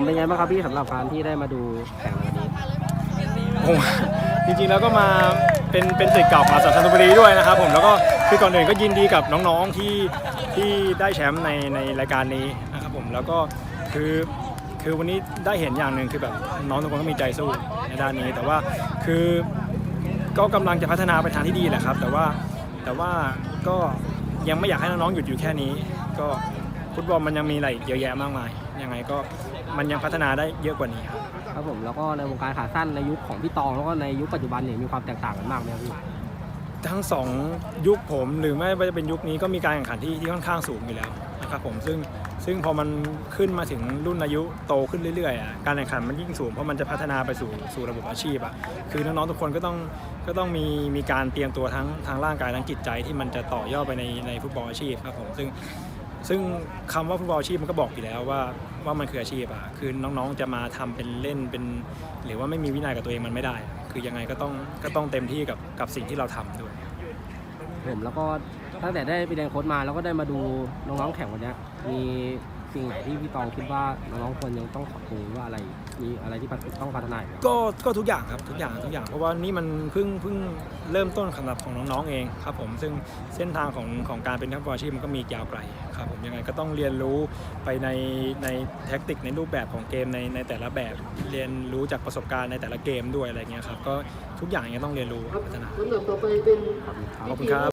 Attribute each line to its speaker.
Speaker 1: ผมเป็นไงบ้างครับพี่สำหรับการที่ได้มาดูแข่งวันนี้
Speaker 2: ผมจริงๆแล้วก็มาเป็นเป็นสิทธิ์เก่าของสันตุบุรีด้วยนะครับผมแล้วก็คือก่อนอื่นก็ยินดีกับน้องๆที่ที่ได้แชมป์ในในรายการนี้นะครับผมแล้วก็คือคือวันนี้ได้เห็นอย่างหนึ่งคือแบบน้องทุกคนก็มีใจสู้ในด้านนี้ แต่ว่าคือก็กำลังจะพัฒนาไปทางที่ดีแหละครับ แต่ว่าแต่ว่าก็ยังไม่อยากให้น้องๆหยุดอยู่แค่นี้ ก็ฟุตบอลมันยังมีอะไรเยอะแยะมากมาย ยังไงก็มันยังพัฒนาได้เยอะกว่านี้ครับ
Speaker 1: ครับผมแล้วก็ในวงการขาสั้นในยุคของพี่ตองแล้วก็ในยุคปัจจุบันเนี่ยมีความแตกต่างกันมากไหมครับพี่
Speaker 2: ทั้งสองยุคผมหรือไม่ว่าจะเป็นยุคนี้ก็มีการแข่งขันที่ที่ค่อนข้างสูงอยู่แล้วนะครับผมซึ่งซึ่งพอมันขึ้นมาถึงรุ่นอายุโตขึ้นเรื่อยๆอะการแข่งขันมันยิ่งสูงเพราะมันจะพัฒนาไปสู่สู่ระบบอาชีพอะคือน้องๆทุกคนก็ต้องก็ต้องมีมีการเตรียมตัวทั้งทางร่างกายทั้งจิตใจที่มันจะต่อยอดไปในในฟุตบอลอาชีพครับผมซึ่ง ซึ่งคำว่าฟุตบอลอาชีพมันก็บอกอยู่แล้วว่าว่ามันคืออาชีพอะคือน้องๆจะมาทำเป็นเล่นเป็น หรือว่าไม่มีวินัยกับตัวเองมันไม่ได้ คือยังไงก็ต้องก็ต้องเต็มที่กับกับสิ่งที่เราทำด้วย
Speaker 1: ผมแล้วก็ตั้งแต่ได้ไปเรียนโค้ชมาแล้วก็ได้มาดูน้องๆแข่งวันนี้มี สิ่งไหนที่พี่ตองคิดว่าน้องๆควรยังต้องปรับปรุงว่าอะไร มีอะไรที่ต้องพัฒนาอีกไหม
Speaker 2: ก็ก็ทุกอย่างครับทุกอย่างทุกอย่างเพราะว่านี่มันเพิ่งเพิ่งเริ่มต้นสำหรับของน้องๆเองครับผมซึ่งเส้นทางของของการเป็นนักบอลอาชีพมันก็มียาวไกลครับผมยังไงก็ต้องเรียนรู้ไปในในแท็กติกในรูปแบบของเกมในในแต่ละแบบเรียนรู้จากประสบการณ์ในแต่ละเกมด้วยอะไรเงี้ยครับก็ทุกอย่างยังต้องเรียนรู้พัฒนา
Speaker 3: ลำดับต่อไปเป็น
Speaker 1: ขอบคุณครับ
Speaker 2: ขอบคุณครับ